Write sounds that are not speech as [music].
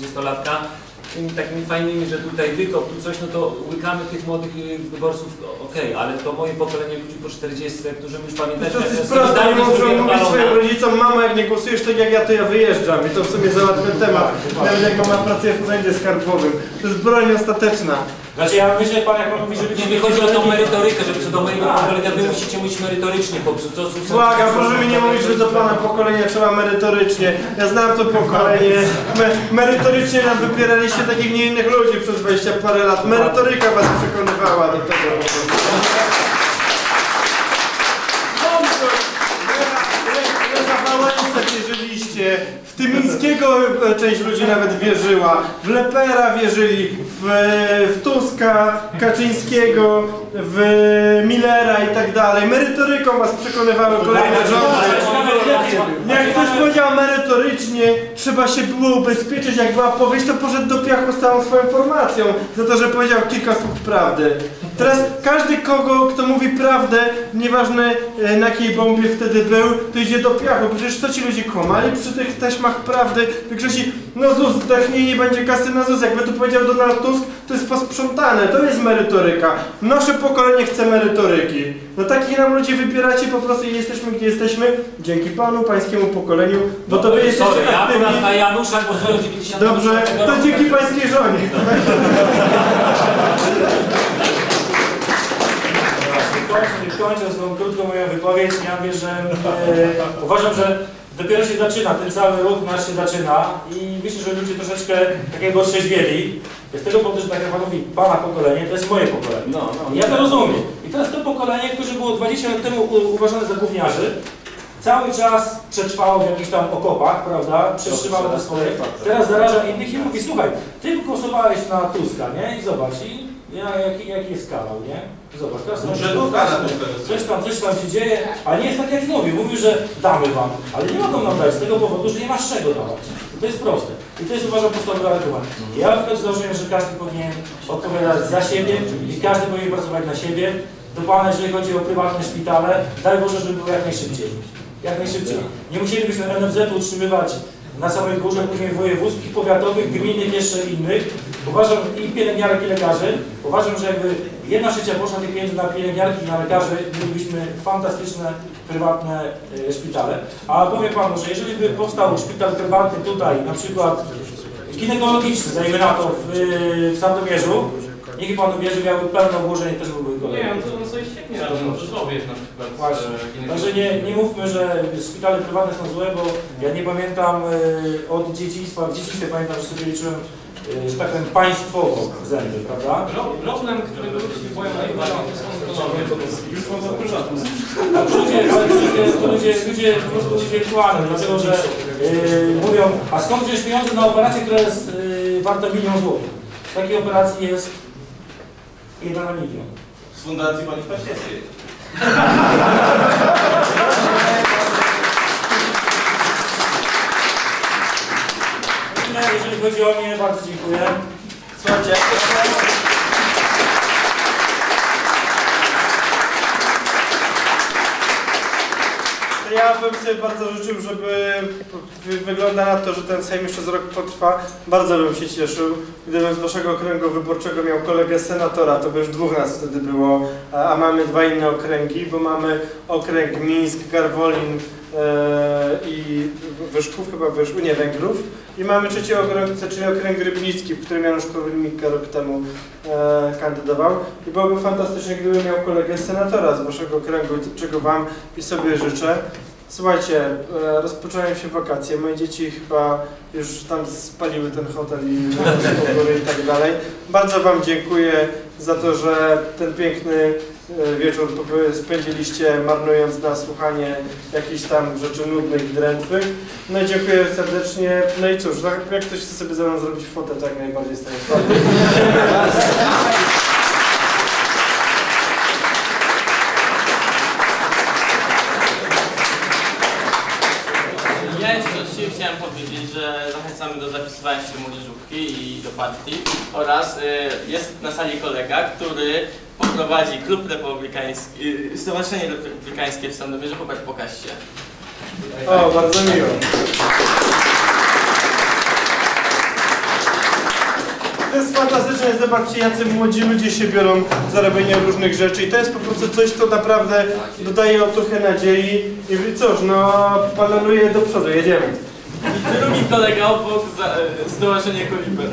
dwudziestolatka, tymi takimi fajnymi, że tutaj wykop, tu coś, no to łykamy tych młodych y, wyborców, okej, ale to moje pokolenie ludzi po 40, którzy już pamiętają, nie Solidarność mama jak nie głosujesz tak jak ja, to ja wyjeżdżam i to w sumie załatwia temat. Nawet jak mama pracuje w urzędzie skarbowym. To jest broń ostateczna. Znaczy ja myślę, pan jak pan mówi, żeby Nie, mi chodzi o tą merytorykę, że co do mojego pokolenia wy musicie mówić merytorycznie, prostu to są... Błagam, proszę mi nie mówić, że do pana pokolenia trzeba merytorycznie. Ja znam to pokolenie. Me merytorycznie nam wypieraliście takich nie innych ludzi przez 20 parę lat. Merytoryka was przekonywała do tego po prostu. W Tymińskiego e, część ludzi nawet wierzyła, w Lepera wierzyli, w, w Tuska, Kaczyńskiego, w Millera i tak dalej. Merytoryką was przekonywały kolejne rządy. Jak ktoś powiedział merytorycznie, trzeba się było ubezpieczyć, jak była powieść, to poszedł do piachu z całą swoją formacją za to, że powiedział kilka słów prawdy. Teraz każdy kogo, kto mówi prawdę, nieważne e, na jakiej bombie wtedy był, to idzie do piachu. Przecież co ci ludzie kłamali przy tych taśmach prawdy? Większości, no ZUS zdechnie i nie będzie kasy na ZUS. Jakby to powiedział Donald Tusk, to jest posprzątane, to jest merytoryka. Nasze pokolenie chce merytoryki. No takich nam ludzie wybieracie po prostu i jesteśmy gdzie jesteśmy dzięki panu, pańskiemu pokoleniu, bo to wy jesteście Sorry, ja aktywni. akurat na Janusza głosuję 90 Dobrze, to dzięki pańskiej żonie. Kończąc, [laughs] ja mówię, że e, uważam, że dopiero się zaczyna, ten cały ruch nasz się zaczyna i myślę, że ludzie troszeczkę takiego trzeźwieli. Z tego powodu, że tak jak pan mówi, pana pokolenie, to jest moje pokolenie. No, no. Ja to rozumiem. I teraz to pokolenie, które było 20 lat temu uważane za gówniarzy, cały czas przetrwało w jakichś tam okopach, prawda? Przetrzymało te swoje. Teraz zaraża innych i mówi, słuchaj, ty głosowałeś na Tuska, nie? I zobacz, i ja, jaki, jaki jest kanał, nie? Zobacz, teraz Budżetówka na tym coś tam, coś tam się dzieje, a nie jest tak jak mówił, mówił, że damy wam, ale nie mogą nam dać z tego powodu, że nie masz czego dawać. To jest proste. I to jest uważam podstawowy argument. Ja wtedy założyłem, że każdy powinien odpowiadać za siebie i każdy powinien pracować na siebie. Do Pana, jeżeli chodzi o prywatne szpitale, daj Boże, żeby było jak najszybciej. Jak najszybciej. Nie musielibyśmy NFZ-u utrzymywać na samej górze, później wojewódzkich, powiatowych, gminnych, jeszcze innych. Uważam, i pielęgniarek, i lekarzy. Uważam, że jakby jedna trzecia poszła tych pieniędzy na pielęgniarki na lekarzy, mielibyśmy fantastyczne, prywatne e, szpitale. A powiem Panu, że jeżeli by powstał szpital prywatny tutaj, na przykład ginekologiczny, dajmy na to, w, w Sandomierzu, niech Pan uwierzy, miałby pełne obłożenie, też byłby kolejny. On to na przykład. Właśnie. e, Także nie, nie mówmy, że szpitale prywatne są złe, bo ja nie pamiętam y, od dzieciństwa, w dzieciństwie pamiętam, że sobie liczyłem, y, że tak powiem, państwowo zęby, prawda? Pro- Problem, którego ludzie się boją najbardziej, to są ekonomie. Już mam zapraszam. A ludzie, ale to ludzie, to ludzie, ludzie po prostu wirtualne, dlatego że y, mówią, a skąd wziąć pieniądze na operację, która jest y, warta milion złotych? Takiej operacji jest 1 na milion. Z Fundacji Pani Kwaśniewskiej. Tyle, jeżeli chodzi o mnie, bardzo dziękuję. Słuchajcie, to ja bym sobie bardzo życzył, żeby wy- wygląda na to, że ten Sejm jeszcze z rok potrwa. Bardzo bym się cieszył, gdybym z waszego okręgu wyborczego miał kolegę senatora, to by już dwóch nas wtedy było, a, a mamy dwa inne okręgi, bo mamy okręg Mińsk, Garwolin e, i Wyszków, chyba Wyszków, nie, Węgrów. I mamy trzeci okręg, czyli okręg Rybnicki, w którym Janusz Korwin-Mikke rok temu e, kandydował. I byłoby fantastycznie, gdybym miał kolegę senatora z waszego okręgu, czego wam i sobie życzę. Słuchajcie, e, rozpoczynają się wakacje. Moje dzieci chyba już tam spaliły ten hotel i i tak dalej. Bardzo wam dziękuję za to, że ten piękny e, wieczór spędziliście marnując na słuchanie jakichś tam rzeczy nudnych drętwych. No i dziękuję serdecznie. No i cóż, za- jak ktoś chce sobie ze mną zrobić fotę, to jak najbardziej staję twarzy. Ja jeszcze właściwie chciałem powiedzieć, że zachęcamy do zapisywania się do młodzieżówki i do partii oraz y, jest na sali kolega, który poprowadzi klub republikański, y, Stowarzyszenie Republikańskie w Sandomierzu, popatrz, pokaż się. O, bardzo miło. to jest fantastyczne, zobaczcie jacy młodzi ludzie się biorą za robienie różnych rzeczy i to jest po prostu coś, co naprawdę dodaje otuchę nadziei i cóż, no balanuję do przodu, jedziemy. Drugi kolega obok, za, e, Stowarzyszenie Koliber.